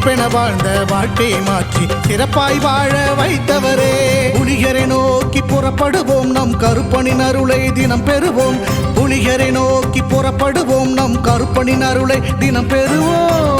சிறப்பென வாழ்ந்த வாழ்க்கையை மாற்றி சிறப்பாய் வாழ வைத்தவரே. புனிகரை நோக்கி புறப்படுவோம் நம் கருப்பனின் அருளை தினம் பெறுவோம். புனிகரை நோக்கி புறப்படுவோம் நம் கருப்பனின் அருளை தினம் பெறுவோம்.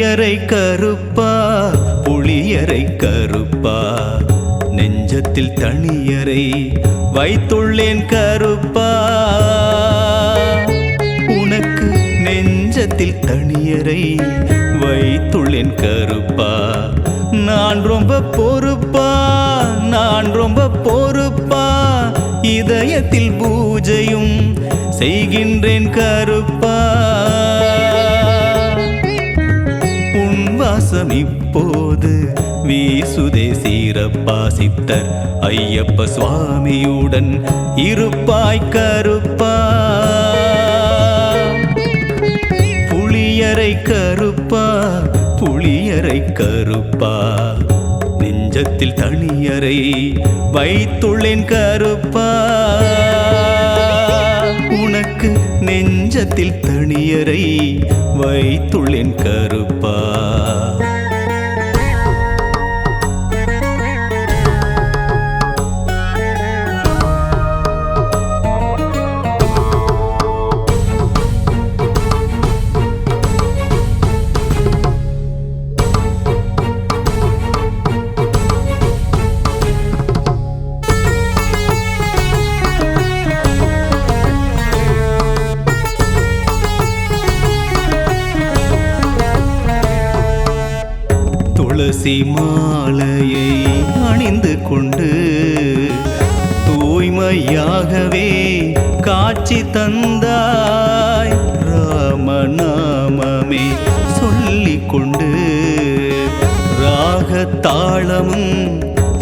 புளியரை கருப்பா புளியரை கருப்பா. நெஞ்சத்தில் தனியரை வைத்துள்ளேன் கருப்பா. உனக்கு நெஞ்சத்தில் தனியரை வைத்துள்ளேன் கருப்பா. நான் ரொம்ப பொறுப்பா நான் ரொம்ப பொறுப்பா. இதயத்தில் பூஜையும் செய்கின்றேன் கரு வாசம் இப்போது வீசுதே சீரப்பா சித்தர் ஐயப்ப சுவாமியுடன் இருப்பாய் கருப்பா. புளியரை கருப்பா புளியரை கருப்பா. நெஞ்சத்தில் தனியரை வைத்துள்ளேன் கருப்பா. உனக்கு நெஞ்சத்தில் தனியரை வைத்துள்ளேன் கருப்பா. துளசி மாலையை அணிந்து கொண்டு தூய்மையாகவே காட்சி தந்தாய் ராமநாமமே சொல்லிக் கொண்டு ராகத்தாளமும்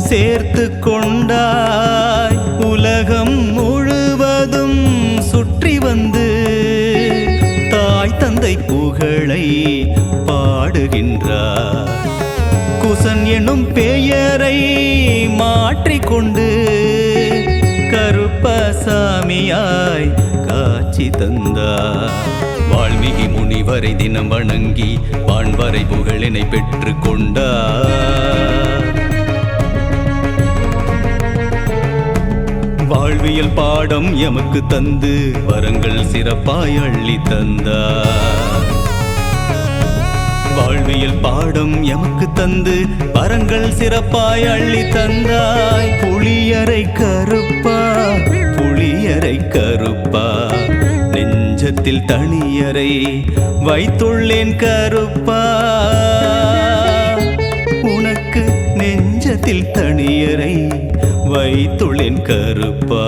சேர்த்து கொண்டாய் உலகம் முழுவதும் சுற்றி வந்து தாய் தந்தை புகழை பாடுகின்றார். எனும் பெயரை மாற்றிக்கொண்டு கருப்பசாமியாய் காட்சி தந்தார். வால்மீகி முனிவரை தினம் வணங்கி வான்வரை புகழினை பெற்று கொண்டார். வாழ்வியல் பாடம் எமக்கு தந்து வரங்கள் சிறப்பாய் அள்ளி தந்தார். வாழ்வியல் பாடம் எமக்கு தந்து வரங்கள் சிறப்பாய் அள்ளி தந்தாய். புளியரை கருப்பா புளியரை கருப்பா. நெஞ்சத்தில் தனியரை வைத்துள்ளேன் கருப்பா. உனக்கு நெஞ்சத்தில் தனியரை வைத்துள்ளேன் கருப்பா.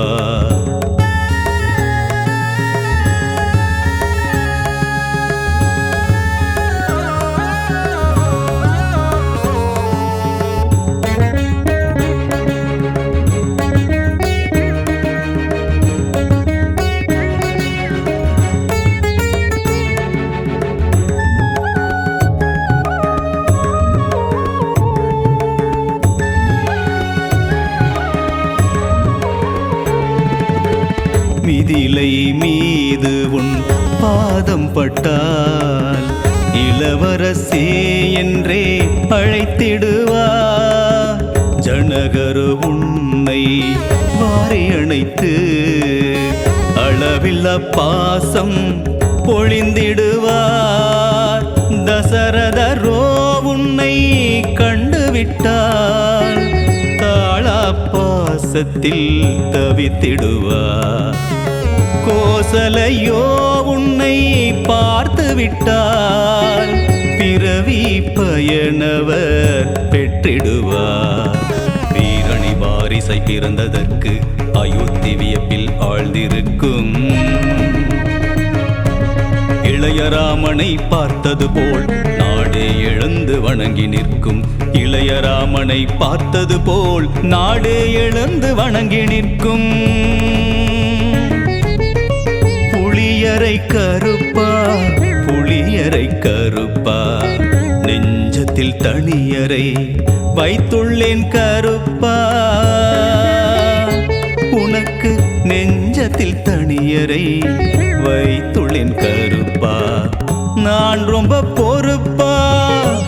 பாதம் பட்டால் இளவரசே என்றே அழைத்திடுவா. ஜனகரு உன்னை வாரி அணைத்து அளவில்ல பாசம் பொழிந்திடுவார். தசரதரோ உன்னை கண்டுவிட்டார் தாளா பாசத்தில் தவித்திடுவார். கோசலையோ உன்னை பார்த்து விட்டால் பிறவி பயனவர் பெற்றிடுவார். வீரணி வாரிசை பிறந்ததற்கு அயோத்தி வியப்பில் ஆழ்ந்திருக்கும். இளையராமனை பார்த்தது போல் நாடே எழுந்து வணங்கி நிற்கும். இளையராமனை பார்த்தது போல் நாடே எழுந்து வணங்கி நிற்கும். புளியரை கருப்பா புளியரை கருப்பா. நெஞ்சத்தில் தனியரை வைத்துள்ளேன் கருப்பா. உனக்கு நெஞ்சத்தில் தனியரை வைத்துள்ளேன் கருப்பா. நான் ரொம்ப பொறுப்பா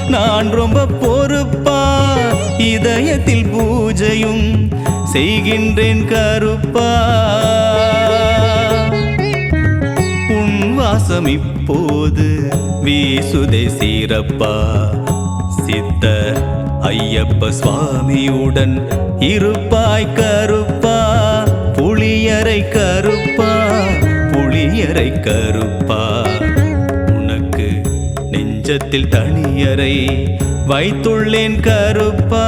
நான் ரொம்ப பொறுப்பா. இதயத்தில் பூஜையும் செய்கின்றேன் கருப்பா. வாசம் இப்போது வீசுதே சீரப்பா. சித்த ஐயப்ப சுவாமியுடன் இருப்பாய் கருப்பா. புளியரை கருப்பா. புளியரை கருப்பா. உனக்கு நெஞ்சத்தில் தனியரை வைத்துள்ளேன் கருப்பா.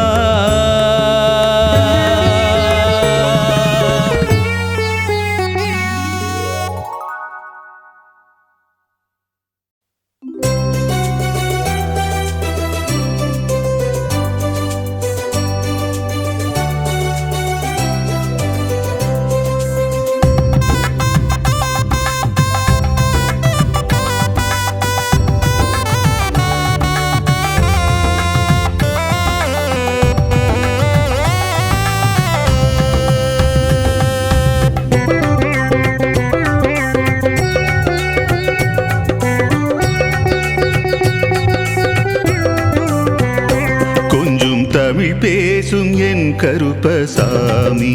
கருப்பசாமி.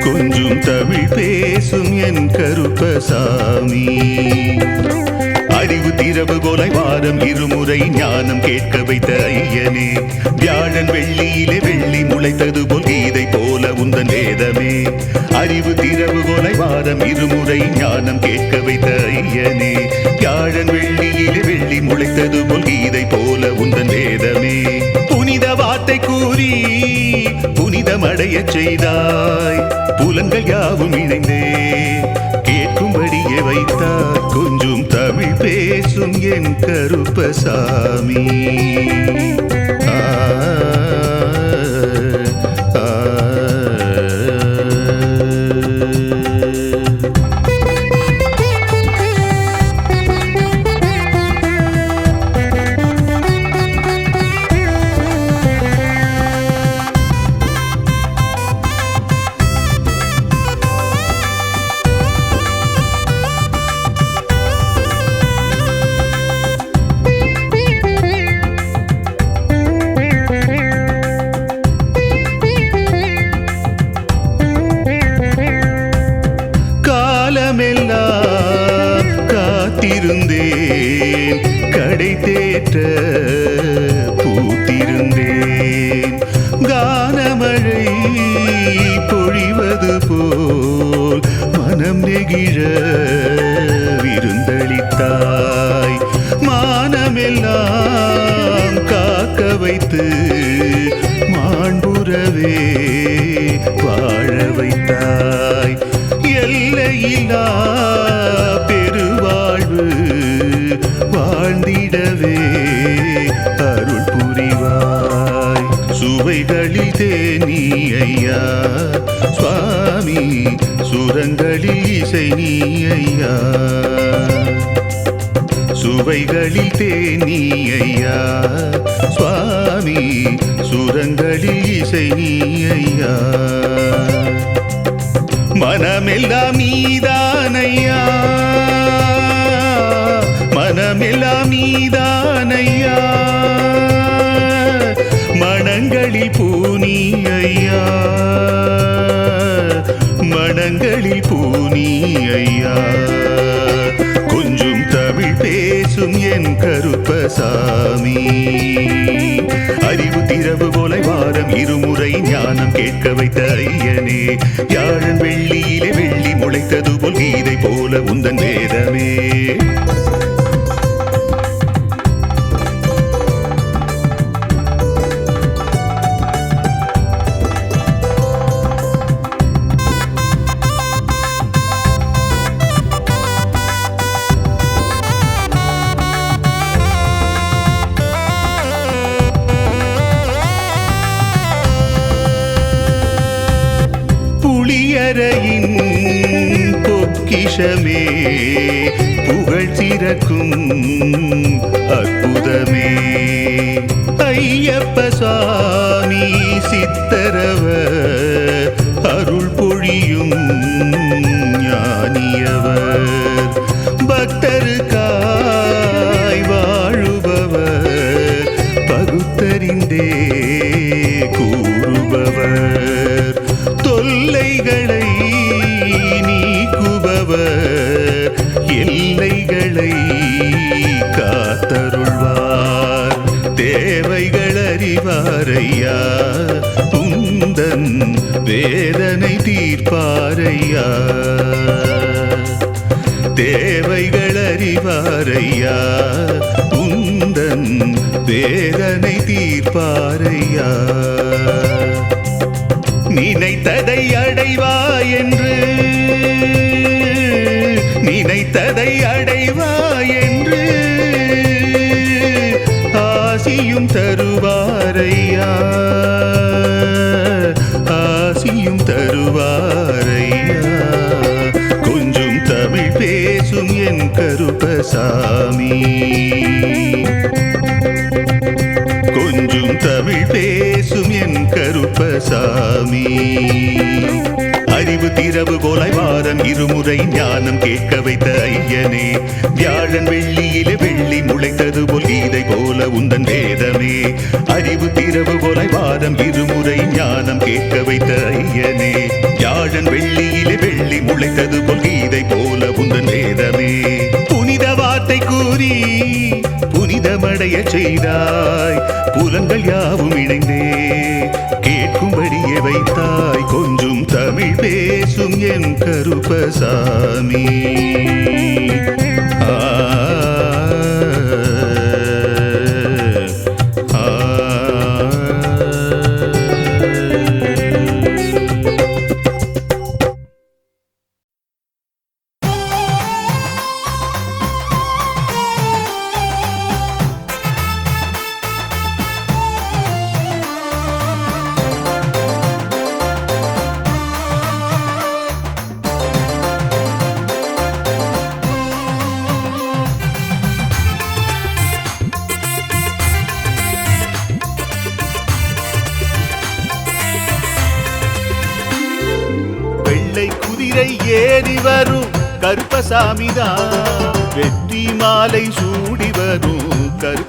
கொஞ்சம் தமிழ் பேசும் என் கருப்பசாமி. அறிவு திரவு கொலை வாரம் இருமுறை ஞானம் கேட்க வைத்த ஐயனே. வியாழன் வெள்ளியிலே வெள்ளி முளைத்தது போல் கீதை போல உந்தன் வேதமே. அறிவு திரவு கொலை வாரம் இருமுறை ஞானம் கேட்க வைத்த ஐயனே. வியாழன் வெள்ளியிலே வெள்ளி முளைத்தது போல் கீதை போல உந்தன் வேதமே. புனிதமடையச் செய்தாய். புலங்கள் யாவும் இணைந்தே கேட்கும்படியே வைத்தார். கொஞ்சம் தமிழ் பேசும் என் கருப்பசாமி. வாழ்ந்திடவே அருள் புரிவாய். சுவைகளில் தேனி ஐயா சுவாமி சுரங்களில் இசை நீ ஐயா. சுவைகளில் தேனி ஐயா சுவாமி சுரங்களில் இசை நீ ஐயா. மனமெல்லாம் நீதானையா. மனமெல்லாம் நீதானையா மனங்களில் பூனி ஐயா மனங்களில் பூனி ஐயா கொஞ்சம் தமிழ் பேசும் என் கருப்பசாமி. அறிவு திரவு போல வாரம் இருமுறை ஞானம் கேட்க வைத்த ஐயனே. யாழன் வெள்ளியிலே வெள்ளி முளைத்தது போல் கீதை போல உந்தன் வேத வெளிச்சமே புகழ் சிறக்கும் அற்புதமே. ஐயப்ப சுவாமி சித்தரவ அருள் பொழியும் ஞானியவர். தருவாரையா ஆசியும் தருவாரையா கொஞ்சம் தமிழ் பேசும் என் கருப்பசாமி. கொஞ்சம் தமிழ் பேசும் என் கருப்பசாமி. அறிவு திரவு போலாய் வாரம் இருமுறை ஞானம் கேட்க வைத்த ஐயனே. வியாழன் வெள்ளியிலே வெள்ளி முளைத்தது போல் கீதை போல உந்தன் வேதமே. ஞானம் கேட்க வைத்த ஐயனே. யாழன் வெள்ளியிலே வெள்ளி முளைத்தது போல் கீதை போல உந்தன் வேதமே. புனித வார்த்தை கூறி புனிதமடைய செய்தாய். புலங்கள் யாவும் இணைந்தே. கேட்கும்படியே வைத்தாய். கொஞ்சம் தமிழ் பேசும் என் கருப்பசாமி. ஆ.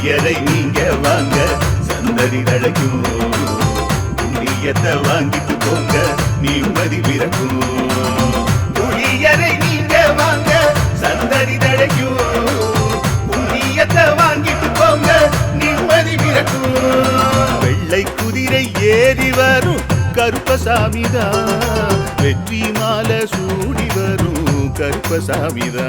புளியரை நீங்க வாங்க? சந்ததி தழைக்கும். புண்ணியத்தை வாங்கிட்டு போங்க. நிம்மதி பிறக்கும். புளியரை நீங்க வாங்க. சந்தடி தழைக்கும். புண்ணியத்தை வாங்கிட்டு போங்க. நிம்மதி பிறக்கும். வெள்ளை குதிரை ஏறி வரும். கருப்பசாமிதான். வெற்றி மாலை சூடி வரும். கருப்பசாமிதா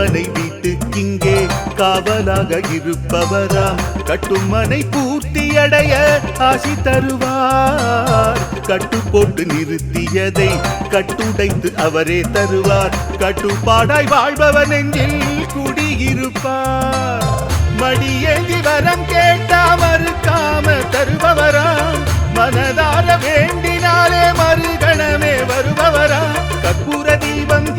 அல்லவா வீட்டுக்கிங்கே காவலாக இருப்பவராம் கட்டுமனை பூர்த்தி அடைய ஆசி தருவார். கட்டு போட்டு நிறுத்தியதை கட்டுடைத்து அவரே தருவார். கட்டுப்பாடாய் வாழ்பவன் எங்கில் குடியிருப்பார். மடியேந்தி வரம் கேட்டா மறுக்காம தருபவராம் மனதார வேண்டினாலே மறுகணமே வருபவரா? கற்பூர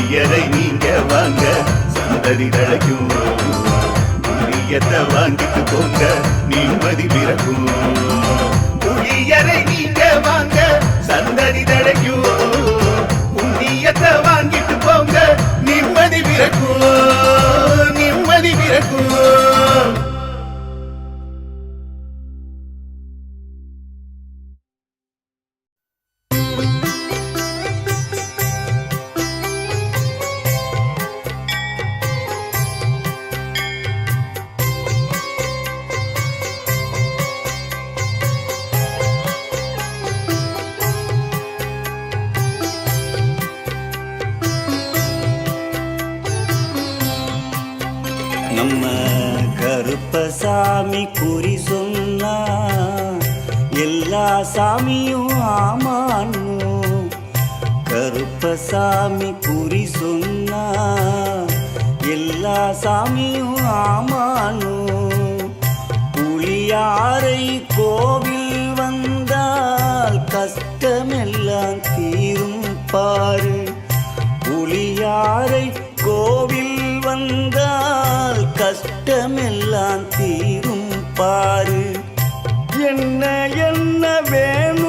புளியரை நீங்க வாங்க. சந்தடி தழைக்கும் புளியத்தை வாங்கிட்டு போங்க. நிம்மதி பிறக்கும். புளியரை நீங்க சாமி குறி சொன்னா எல்லா சாமியும் ஆமானு. புளியாரை கோவில் வந்தால் கஷ்டமெல்லாம் தீரும் பாரு. புளியாரை கோவில் வந்தால் கஷ்டமெல்லாம் தீரும் பாரு. என்ன என்ன வேணும்?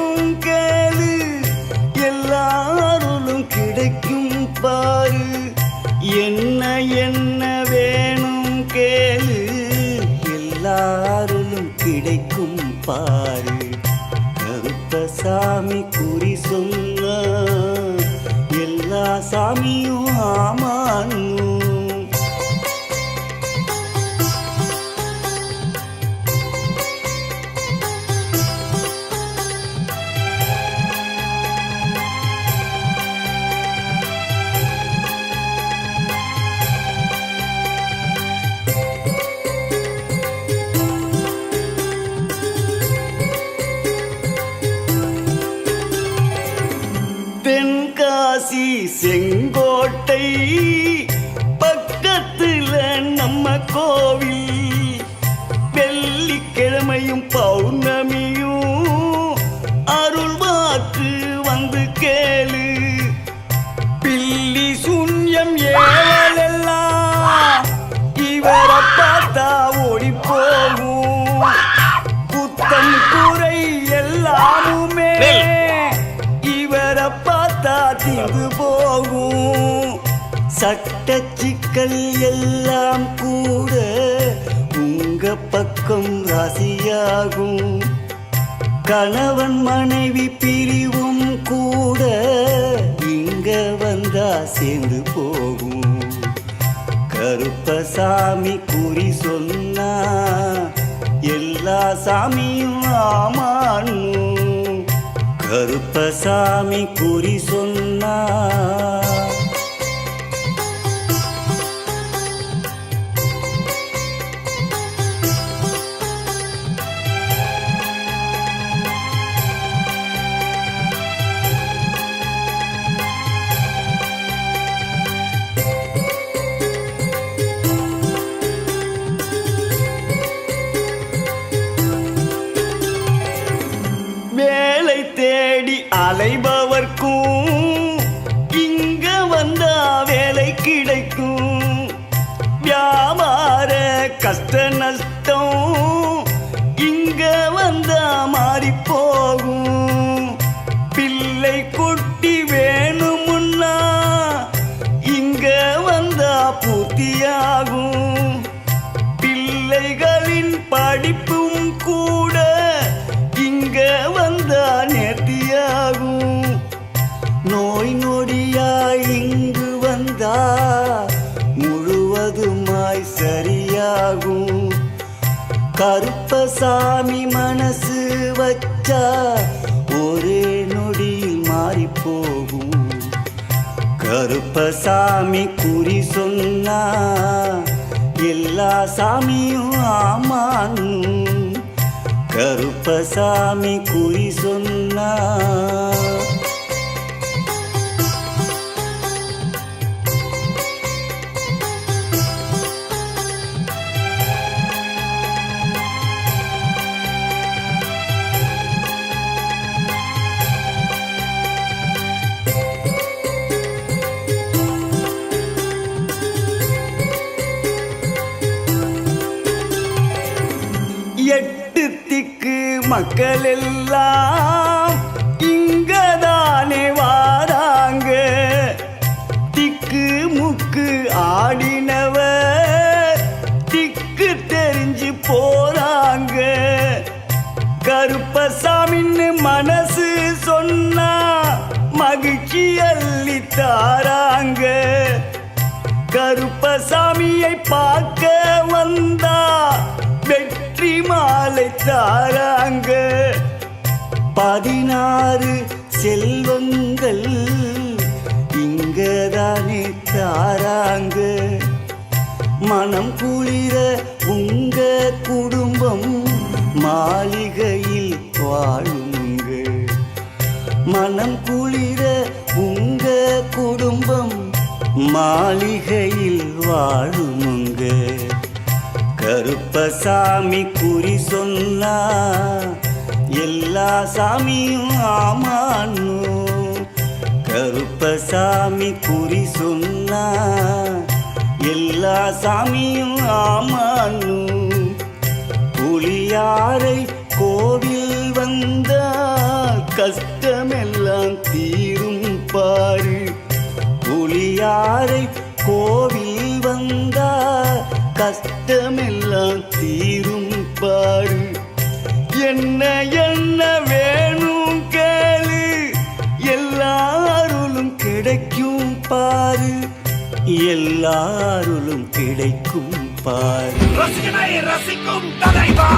பாரு என்ன என்ன வேணும் கேளு. எல்லாருளும் கிடைக்கும் பாரு. கருத்த சாமி குறி சொல்ல எல்லா சாமியும் ஆமான்னு போகும். சட்ட சிக்கல் எல்லாம் கூட உங்க பக்கம் ராசியாகும். கணவன் மனைவி பிரிவும் கூட இங்க வந்தா சேர்ந்து போகும். கருப்பசாமி குறி சொன்னா எல்லா சாமியும் ஆமானும் கருப்பசாமி குறி சொன்னார். neighbor. கருப்பசாமி குறி சொன்னா எல்லா சாமியும் ஆமான் கருப்பசாமி குறி சொன்னா மக்கள் எல்லாம் இங்கதானே வாராங்க. திக்கு முக்கு ஆடினவ திக்கு தெரிஞ்சு போறாங்க. கருப்பசாமின்னு மனசு சொன்னா மகிழ்ச்சி அள்ளி தாராங்க கருப்பசாமியை பார்க்க வந்தா வெற்றி மாலை தாராங்க. பதினாறு செல்வங்கள் இங்கதானே தாராங்க. மனம் குளிர உங்க குடும்பம் மாளிகையில் வாழுங்க. மனம் குளிர உங்க குடும்பம் மாளிகையில் வாழுமுங்க கருப்பசாமி குறி சொன்னா எல்லா சாமியும் ஆமான்னு. கருப்பசாமி குறி சொன்னா எல்லா சாமியும் ஆமான்னு. புளியாரை கோவில் வந்தால் கஷ்டமெல்லாம் தீரும் பாரு. புளியாரை கோவில் வந்தால் கஷ்டமெல்லாம் தீரும் பாரு என்ன என்ன வேணும் கேளு. எல்லாருளும் கிடைக்கும் பாரு. எல்லாருளும் கிடைக்கும் பாரு. ரசிக்கும் தலைவா.